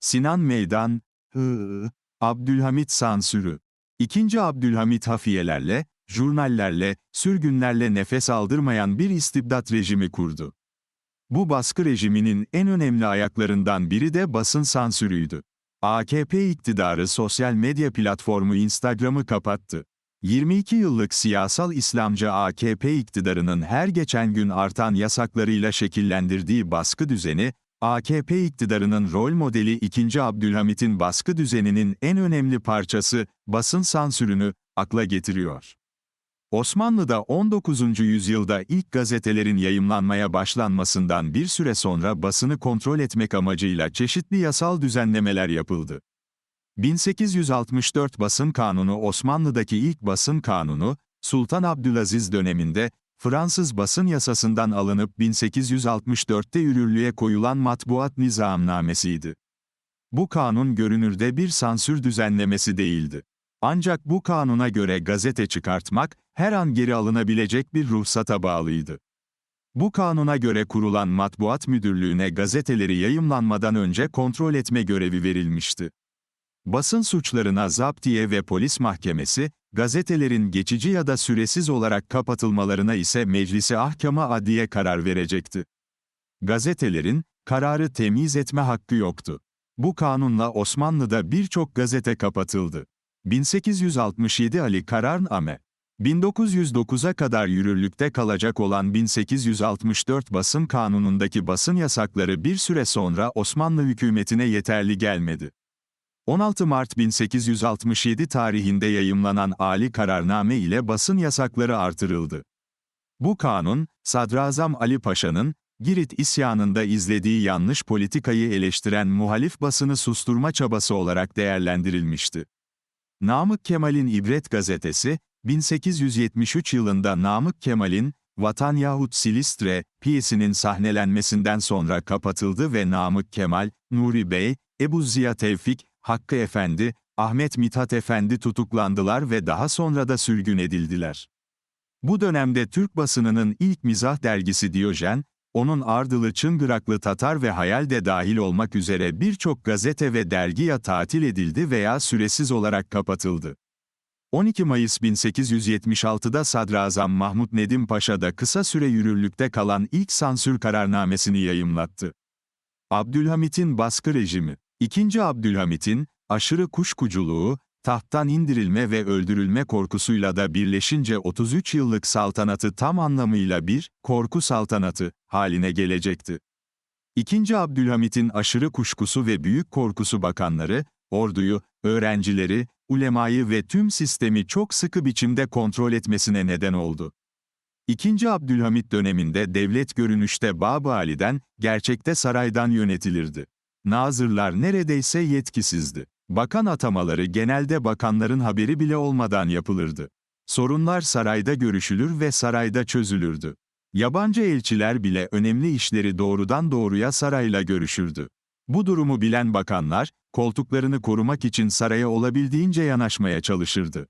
Sinan Meydan, hı, Abdülhamit sansürü. İkinci Abdülhamit hafiyelerle, jurnallerle, sürgünlerle nefes aldırmayan bir istibdat rejimi kurdu. Bu baskı rejiminin en önemli ayaklarından biri de basın sansürüydü. AKP iktidarı sosyal medya platformu Instagram'ı kapattı. 22 yıllık siyasal İslamcı AKP iktidarının her geçen gün artan yasaklarıyla şekillendirdiği baskı düzeni, AKP iktidarının rol modeli 2. Abdülhamit'in baskı düzeninin en önemli parçası, basın sansürünü, akla getiriyor. Osmanlı'da 19. yüzyılda ilk gazetelerin yayımlanmaya başlanmasından bir süre sonra basını kontrol etmek amacıyla çeşitli yasal düzenlemeler yapıldı. 1864 Basın Kanunu Osmanlı'daki ilk basın kanunu, Sultan Abdülaziz döneminde, Fransız basın yasasından alınıp 1864'te yürürlüğe koyulan matbuat nizamnamesiydi. Bu kanun görünürde bir sansür düzenlemesi değildi. Ancak bu kanuna göre gazete çıkartmak, her an geri alınabilecek bir ruhsata bağlıydı. Bu kanuna göre kurulan matbuat müdürlüğüne gazeteleri yayımlanmadan önce kontrol etme görevi verilmişti. Basın suçlarına zaptiye ve polis mahkemesi, gazetelerin geçici ya da süresiz olarak kapatılmalarına ise Meclisi Ahkama Adliye karar verecekti. Gazetelerin, kararı temyiz etme hakkı yoktu. Bu kanunla Osmanlı'da birçok gazete kapatıldı. 1867 Ali Kararname 1909'a kadar yürürlükte kalacak olan 1864 basın kanunundaki basın yasakları bir süre sonra Osmanlı hükümetine yeterli gelmedi. 16 Mart 1867 tarihinde yayımlanan Ali Kararname ile basın yasakları artırıldı. Bu kanun, Sadrazam Ali Paşa'nın, Girit isyanında izlediği yanlış politikayı eleştiren muhalif basını susturma çabası olarak değerlendirilmişti. Namık Kemal'in İbret gazetesi, 1873 yılında Namık Kemal'in, Vatan yahut Silistre, piyesinin sahnelenmesinden sonra kapatıldı ve Namık Kemal, Nuri Bey, Ebu Ziya Tevfik, Hakkı Efendi, Ahmet Mithat Efendi tutuklandılar ve daha sonra da sürgün edildiler. Bu dönemde Türk basınının ilk mizah dergisi Diyojen, onun ardılı çıngıraklı Tatar ve Hayal de dahil olmak üzere birçok gazete ve dergi ya tatil edildi veya süresiz olarak kapatıldı. 12 Mayıs 1876'da Sadrazam Mahmut Nedim Paşa da kısa süre yürürlükte kalan ilk sansür kararnamesini yayımlattı. Abdülhamit'in baskı rejimi 2. Abdülhamit'in, aşırı kuşkuculuğu, tahttan indirilme ve öldürülme korkusuyla da birleşince 33 yıllık saltanatı tam anlamıyla bir, korku saltanatı, haline gelecekti. 2. Abdülhamit'in aşırı kuşkusu ve büyük korkusu bakanları, orduyu, öğrencileri, ulemayı ve tüm sistemi çok sıkı biçimde kontrol etmesine neden oldu. 2. Abdülhamit döneminde devlet görünüşte Babı Ali'den, gerçekte saraydan yönetilirdi. Nazırlar neredeyse yetkisizdi. Bakan atamaları genelde bakanların haberi bile olmadan yapılırdı. Sorunlar sarayda görüşülür ve sarayda çözülürdü. Yabancı elçiler bile önemli işleri doğrudan doğruya sarayla görüşürdü. Bu durumu bilen bakanlar, koltuklarını korumak için saraya olabildiğince yanaşmaya çalışırdı.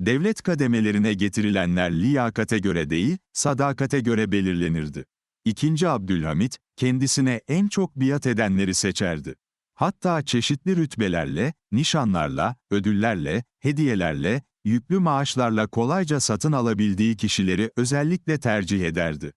Devlet kademelerine getirilenler liyakate göre değil, sadakate göre belirlenirdi. İkinci Abdülhamit, kendisine en çok biat edenleri seçerdi. Hatta çeşitli rütbelerle, nişanlarla, ödüllerle, hediyelerle, yüklü maaşlarla kolayca satın alabildiği kişileri özellikle tercih ederdi.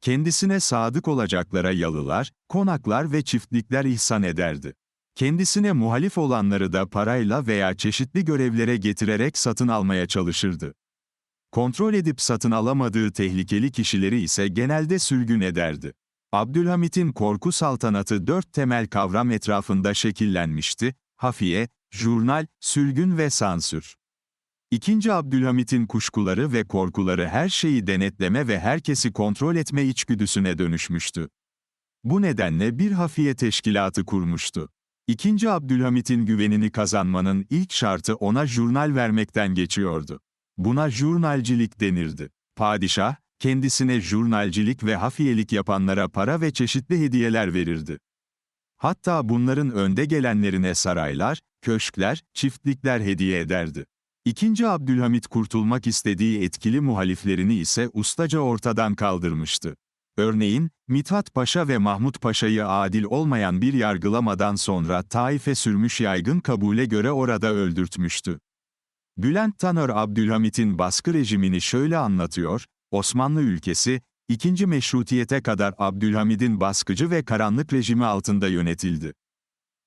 Kendisine sadık olacaklara yalılar, konaklar ve çiftlikler ihsan ederdi. Kendisine muhalif olanları da parayla veya çeşitli görevlere getirerek satın almaya çalışırdı. Kontrol edip satın alamadığı tehlikeli kişileri ise genelde sürgün ederdi. Abdülhamit'in korku saltanatı dört temel kavram etrafında şekillenmişti, hafiye, jurnal, sürgün ve sansür. İkinci Abdülhamit'in kuşkuları ve korkuları her şeyi denetleme ve herkesi kontrol etme içgüdüsüne dönüşmüştü. Bu nedenle bir hafiye teşkilatı kurmuştu. İkinci Abdülhamit'in güvenini kazanmanın ilk şartı ona jurnal vermekten geçiyordu. Buna jurnalcilik denirdi. Padişah, kendisine jurnalcilik ve hafiyelik yapanlara para ve çeşitli hediyeler verirdi. Hatta bunların önde gelenlerine saraylar, köşkler, çiftlikler hediye ederdi. İkinci Abdülhamit kurtulmak istediği etkili muhaliflerini ise ustaca ortadan kaldırmıştı. Örneğin, Mithat Paşa ve Mahmut Paşa'yı adil olmayan bir yargılamadan sonra Taif'e sürmüş yaygın kabule göre orada öldürtmüştü. Bülent Tanör Abdülhamit'in baskı rejimini şöyle anlatıyor, Osmanlı ülkesi, ikinci meşrutiyete kadar Abdülhamid'in baskıcı ve karanlık rejimi altında yönetildi.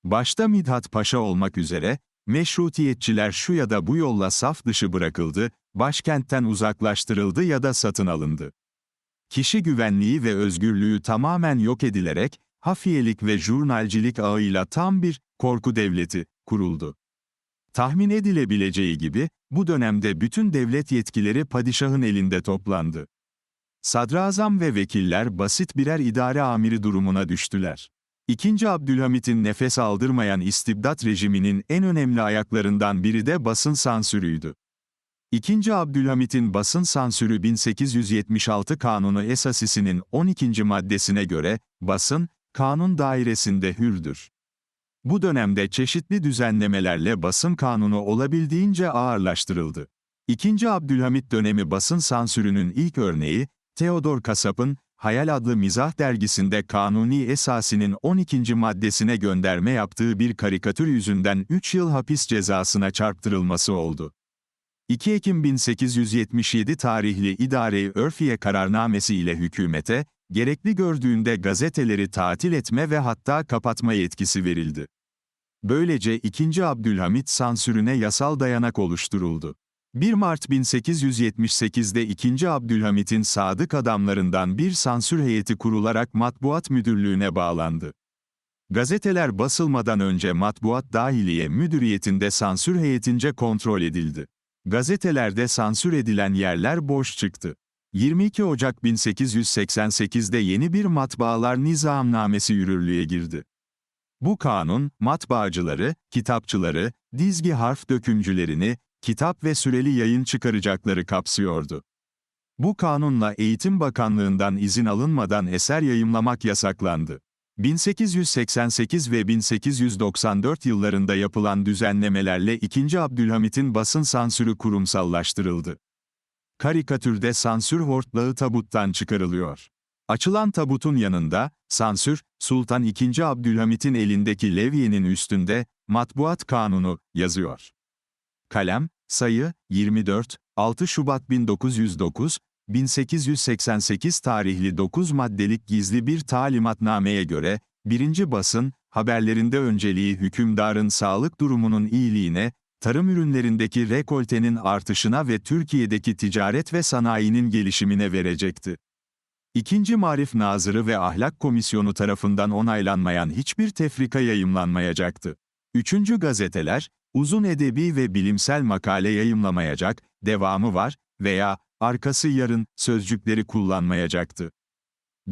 Başta Midhat Paşa olmak üzere, meşrutiyetçiler şu ya da bu yolla saf dışı bırakıldı, başkentten uzaklaştırıldı ya da satın alındı. Kişi güvenliği ve özgürlüğü tamamen yok edilerek, hafiyelik ve jurnalcilik ağıyla tam bir korku devleti kuruldu. Tahmin edilebileceği gibi, bu dönemde bütün devlet yetkileri padişahın elinde toplandı. Sadrazam ve vekiller basit birer idare amiri durumuna düştüler. İkinci Abdülhamit'in nefes aldırmayan istibdat rejiminin en önemli ayaklarından biri de basın sansürüydü. İkinci Abdülhamit'in basın sansürü 1876 Kanunu Esasisi'nin 12. maddesine göre, basın, kanun dairesinde hürdür. Bu dönemde çeşitli düzenlemelerle basın kanunu olabildiğince ağırlaştırıldı. İkinci Abdülhamit dönemi basın sansürünün ilk örneği, Theodor Kasap'ın Hayal adlı mizah dergisinde Kanuni Esasi'nin 12. maddesine gönderme yaptığı bir karikatür yüzünden 3 yıl hapis cezasına çarptırılması oldu. 2 Ekim 1877 tarihli İdare-i Örfiye kararnamesi ile hükümete, gerekli gördüğünde gazeteleri tatil etme ve hatta kapatma yetkisi verildi. Böylece 2. Abdülhamit sansürüne yasal dayanak oluşturuldu. 1 Mart 1878'de 2. Abdülhamit'in sadık adamlarından bir sansür heyeti kurularak matbuat müdürlüğüne bağlandı. Gazeteler basılmadan önce matbuat dahiliye müdüriyetinde sansür heyetince kontrol edildi. Gazetelerde sansür edilen yerler boş çıktı. 22 Ocak 1888'de yeni bir matbaalar nizamnamesi yürürlüğe girdi. Bu kanun, matbaacıları, kitapçıları, dizgi harf dökümcülerini, kitap ve süreli yayın çıkaracakları kapsıyordu. Bu kanunla Eğitim Bakanlığından izin alınmadan eser yayımlamak yasaklandı. 1888 ve 1894 yıllarında yapılan düzenlemelerle 2. Abdülhamit'in basın sansürü kurumsallaştırıldı. Karikatürde sansür hortlağı tabuttan çıkarılıyor. Açılan tabutun yanında, sansür, Sultan II. Abdülhamit'in elindeki levyenin üstünde, matbuat kanunu, yazıyor. Kalem, sayı, 24, 6 Şubat 1909, 1888 tarihli 9 maddelik gizli bir talimatnameye göre, birinci basın, haberlerinde önceliği hükümdarın sağlık durumunun iyiliğine, tarım ürünlerindeki rekoltenin artışına ve Türkiye'deki ticaret ve sanayinin gelişimine verecekti. İkinci Marif Nazırı ve Ahlak Komisyonu tarafından onaylanmayan hiçbir tefrika yayımlanmayacaktı. Üçüncü gazeteler, uzun edebi ve bilimsel makale yayımlamayacak, devamı var veya arkası yarın sözcükleri kullanmayacaktı.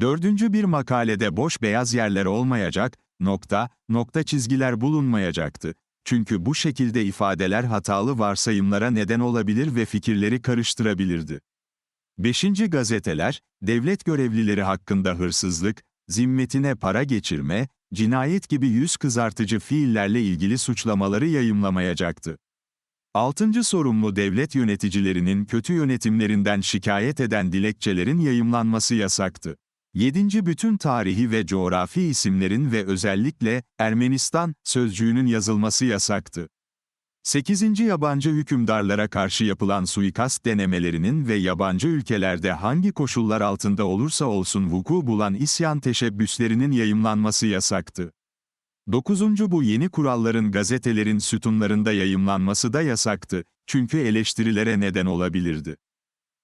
Dördüncü bir makalede boş beyaz yerler olmayacak, nokta, nokta çizgiler bulunmayacaktı. Çünkü bu şekilde ifadeler hatalı varsayımlara neden olabilir ve fikirleri karıştırabilirdi. Beşinci gazeteler, devlet görevlileri hakkında hırsızlık, zimmetine para geçirme, cinayet gibi yüz kızartıcı fiillerle ilgili suçlamaları yayımlamayacaktı. Altıncı sorumlu devlet yöneticilerinin kötü yönetimlerinden şikayet eden dilekçelerin yayımlanması yasaktı. Yedinci bütün tarihi ve coğrafi isimlerin ve özellikle Ermenistan sözcüğünün yazılması yasaktı. 8. Yabancı hükümdarlara karşı yapılan suikast denemelerinin ve yabancı ülkelerde hangi koşullar altında olursa olsun vuku bulan isyan teşebbüslerinin yayımlanması yasaktı. 9. Bu yeni kuralların gazetelerin sütunlarında yayımlanması da yasaktı, çünkü eleştirilere neden olabilirdi.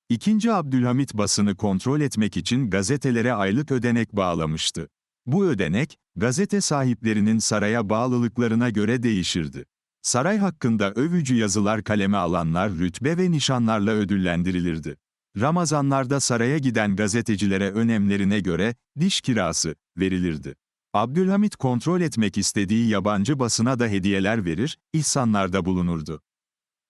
2. Abdülhamit basını kontrol etmek için gazetelere aylık ödenek bağlamıştı. Bu ödenek, gazete sahiplerinin saraya bağlılıklarına göre değişirdi. Saray hakkında övücü yazılar kaleme alanlar rütbe ve nişanlarla ödüllendirilirdi. Ramazanlarda saraya giden gazetecilere önemlerine göre diş kirası verilirdi. Abdülhamit kontrol etmek istediği yabancı basına da hediyeler verir, ihsanlarda bulunurdu.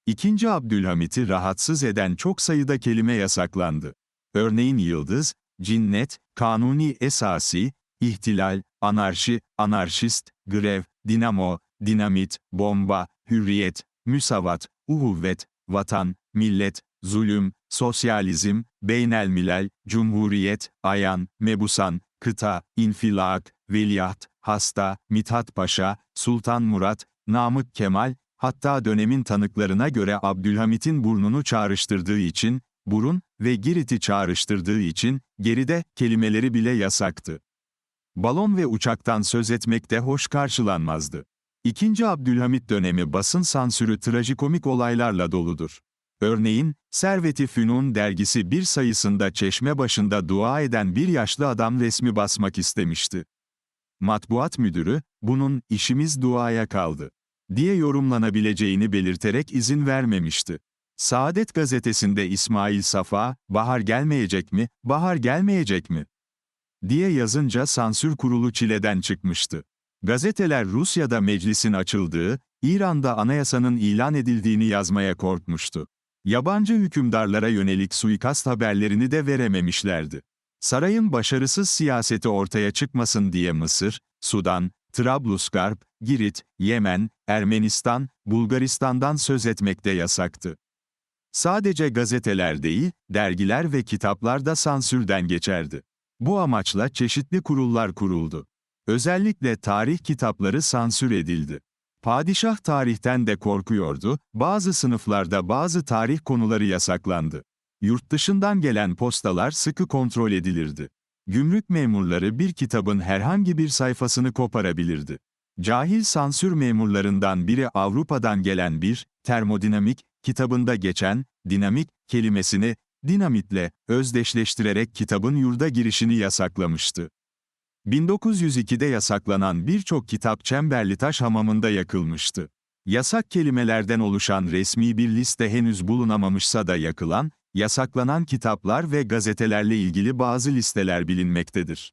İkinci Abdülhamit'i rahatsız eden çok sayıda kelime yasaklandı. Örneğin yıldız, cinnet, kanuni esasi, ihtilal, anarşi, anarşist, grev, dinamo, dinamit, bomba, hürriyet, müsavat, uhuvvet, vatan, millet, zulüm, sosyalizm, beynelmilel, cumhuriyet, ayan, mebusan, kıta, infilak, veliaht, hasta, Mithat Paşa, Sultan Murat, Namık Kemal, hatta dönemin tanıklarına göre Abdülhamit'in burnunu çağrıştırdığı için, burun ve Girit'i çağrıştırdığı için, geride kelimeleri bile yasaktı. Balon ve uçaktan söz etmek de hoş karşılanmazdı. İkinci Abdülhamit dönemi basın sansürü trajikomik olaylarla doludur. Örneğin, Servet-i Fünun dergisi bir sayısında çeşme başında dua eden bir yaşlı adam resmi basmak istemişti. Matbuat müdürü, bunun işimiz duaya kaldı diye yorumlanabileceğini belirterek izin vermemişti. Saadet gazetesinde İsmail Safa, bahar gelmeyecek mi, bahar gelmeyecek mi? diye yazınca sansür kurulu çileden çıkmıştı. Gazeteler Rusya'da meclisin açıldığı, İran'da anayasanın ilan edildiğini yazmaya korkmuştu. Yabancı hükümdarlara yönelik suikast haberlerini de verememişlerdi. Sarayın başarısız siyaseti ortaya çıkmasın diye Mısır, Sudan, Trablusgarp, Girit, Yemen, Ermenistan, Bulgaristan'dan söz etmek de yasaktı. Sadece gazeteler değil, dergiler ve kitaplar da sansürden geçerdi. Bu amaçla çeşitli kurullar kuruldu. Özellikle tarih kitapları sansür edildi. Padişah tarihten de korkuyordu, bazı sınıflarda bazı tarih konuları yasaklandı. Yurt dışından gelen postalar sıkı kontrol edilirdi. Gümrük memurları bir kitabın herhangi bir sayfasını koparabilirdi. Cahil sansür memurlarından biri Avrupa'dan gelen bir, termodinamik, kitabında geçen, dinamik, kelimesini, dinamitle, özdeşleştirerek kitabın yurda girişini yasaklamıştı. 1902'de yasaklanan birçok kitap Çemberlitaş hamamında yakılmıştı. Yasak kelimelerden oluşan resmi bir liste henüz bulunamamışsa da yakılan, yasaklanan kitaplar ve gazetelerle ilgili bazı listeler bilinmektedir.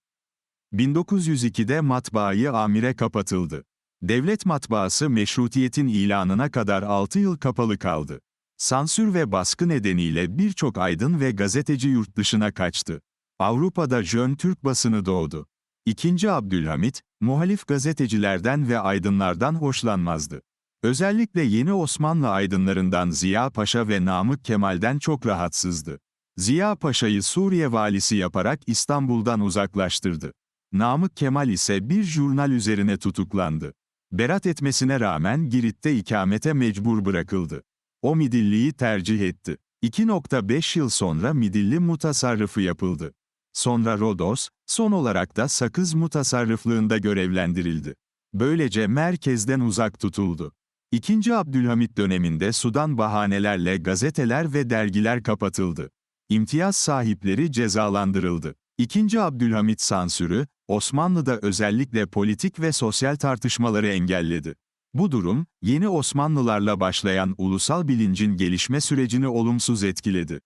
1902'de matbaayı amire kapatıldı. Devlet matbaası meşrutiyetin ilanına kadar 6 yıl kapalı kaldı. Sansür ve baskı nedeniyle birçok aydın ve gazeteci yurt dışına kaçtı. Avrupa'da Jön Türk basını doğdu. İkinci Abdülhamit, muhalif gazetecilerden ve aydınlardan hoşlanmazdı. Özellikle yeni Osmanlı aydınlarından Ziya Paşa ve Namık Kemal'den çok rahatsızdı. Ziya Paşa'yı Suriye valisi yaparak İstanbul'dan uzaklaştırdı. Namık Kemal ise bir jurnal üzerine tutuklandı. Berat etmesine rağmen Girit'te ikamete mecbur bırakıldı. O Midilli'yi tercih etti. 2.5 yıl sonra Midilli mutasarrıfı yapıldı. Sonra Rodos, son olarak da Sakız mutasarrıflığında görevlendirildi. Böylece merkezden uzak tutuldu. İkinci Abdülhamit döneminde Sudan bahanelerle gazeteler ve dergiler kapatıldı. İmtiyaz sahipleri cezalandırıldı. İkinci Abdülhamit sansürü, Osmanlı'da özellikle politik ve sosyal tartışmaları engelledi. Bu durum, yeni Osmanlılarla başlayan ulusal bilincin gelişme sürecini olumsuz etkiledi.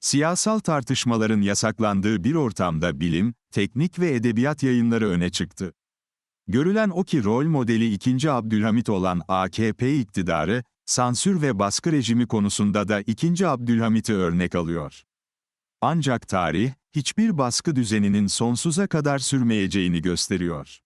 Siyasal tartışmaların yasaklandığı bir ortamda bilim, teknik ve edebiyat yayınları öne çıktı. Görülen o ki rol modeli 2. Abdülhamit olan AKP iktidarı, sansür ve baskı rejimi konusunda da 2. Abdülhamit'i örnek alıyor. Ancak tarih, hiçbir baskı düzeninin sonsuza kadar sürmeyeceğini gösteriyor.